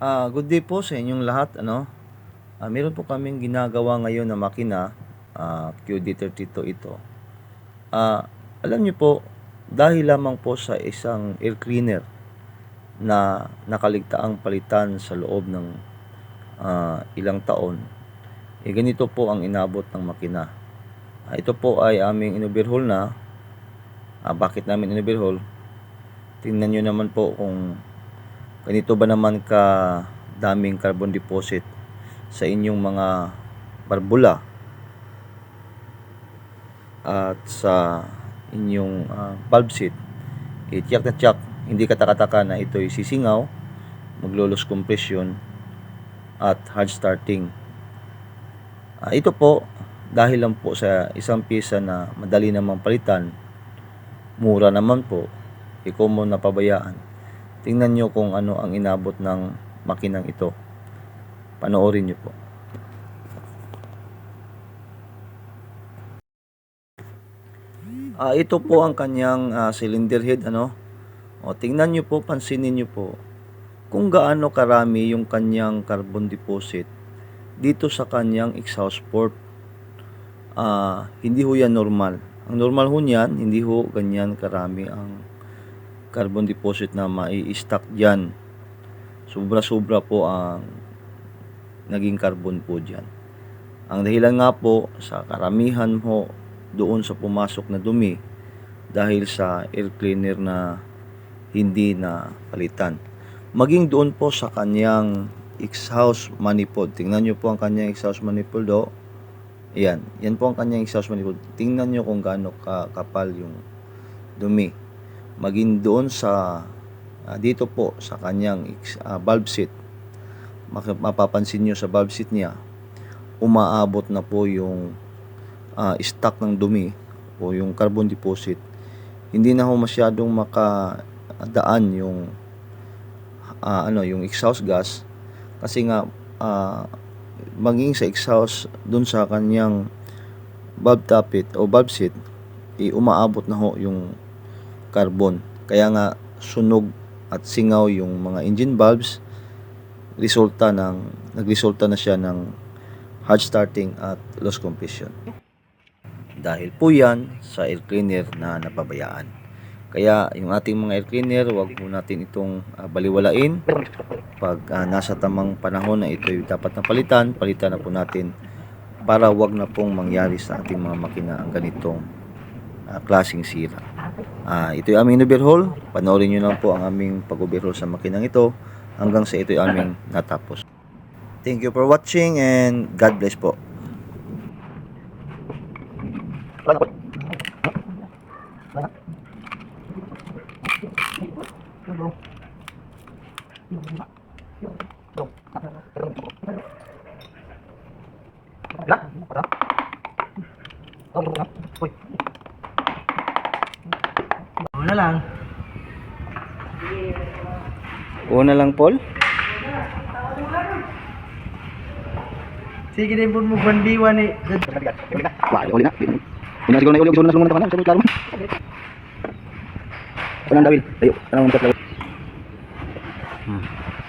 Ah, good day po sa inyong lahat, ano. Ah, meron po kaming ginagawa ngayon na makina, ah, QD32 ito. Ah, alam niyo po, dahil lamang po sa isang air cleaner na nakaligtaang palitan sa loob ng ah, ilang taon, eh ganito po ang inabot ng makina. Ah, ito po ay aming inoverhaul na. Ah, bakit namin inoverhaul? Tingnan nyo naman po kung ganito ba naman ka daming carbon deposit sa inyong mga barbula? At sa inyong ah, valve seat? Eh, tiyak na tiyak hindi katakataka na ito'y sisingaw maglolos compression at hard starting. Ah, ito po dahil lang po sa isang pisa na madali namang palitan mura naman po ikaw mo napabayaan tingnan nyo kung ano ang inabot ng makinang ito panoorin nyo po Ah, ito po ang kanyang ah, cylinder head ano. O tingnan niyo po, pansinin niyo po kung gaano karami yung kanyang carbon deposit dito sa kanyang exhaust port. Ah, hindi ho yan normal. Ang normal ho niyan, hindi ho ganyan karami ang carbon deposit na mai-stack diyan. Sobra-sobra po ang naging carbon po diyan. Ang dahilan nga po sa karamihan ho doon sa pumasok na dumi dahil sa air cleaner na hindi na palitan. Maging doon po sa kanyang exhaust manifold. Tingnan nyo po ang kanyang exhaust manifold do. Ayan. Yan po ang kanyang exhaust manifold. Tingnan nyo kung gaano ka kapal yung dumi. Maging doon sa ah, dito po sa kanyang ah, valve seat. Mapapansin nyo sa valve seat niya umaabot na po yung ah, stock ng dumi o yung carbon deposit, hindi na ho masyadong makadaan yung ah, ano yung exhaust gas kasi nga ah, maging sa exhaust dun sa kanyang valve tappet o valve seat eh, umaabot na ho yung carbon kaya nga sunog at singaw yung mga engine valves resulta ng nagresulta na siya ng hard starting at loss compression dahil po yan sa air cleaner na napabayaan. Kaya yung ating mga air cleaner, wag po natin itong ah, baliwalain. Pag ah, nasa tamang panahon na ito dapat na palitan, palitan na po natin para wag na pong mangyari sa ating mga makina ang ganitong ah, klaseng sira. Ah, ito yung aming overhaul. Panoorin nyo lang po ang aming pag-overhaul sa makinang ito hanggang sa ito yung aming natapos. Thank you for watching and God bless po. Una lang. Una lang, Paul. Sige din po mo bandiwan eh. Wah, uli na. Ina siguro na uli siguro na sunod na sa klaro. Unang dawil. Ayo, anong mga dawil?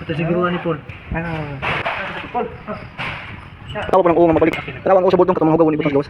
Ito siguro ni Paul. Paul. Tawo pa ng uong mabalik. Tawang ko sa botong katong hugaw ni butang gawas.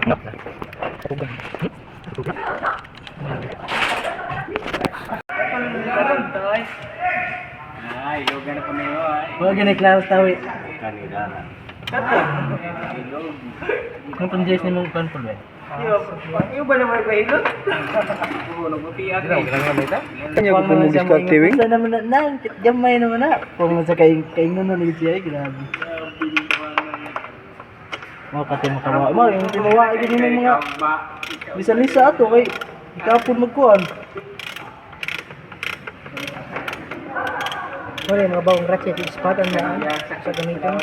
Ano sa Paul? Huwag yun ay klaro tawi. Ang panjayas ni mong Paul ba? Yung ba naman ba ilo? Kanya ko pong diskarte wing? Sa naman na, na, gamay naman na. Kung sa kain, kain na nulit siya, grabe. Mga pati makawa. Mga yung timawa, din yung mga lisa-lisa ato kay ikapon magkuhan. Wala yung mga bagong ratchet, ispat ang na sa gamitan.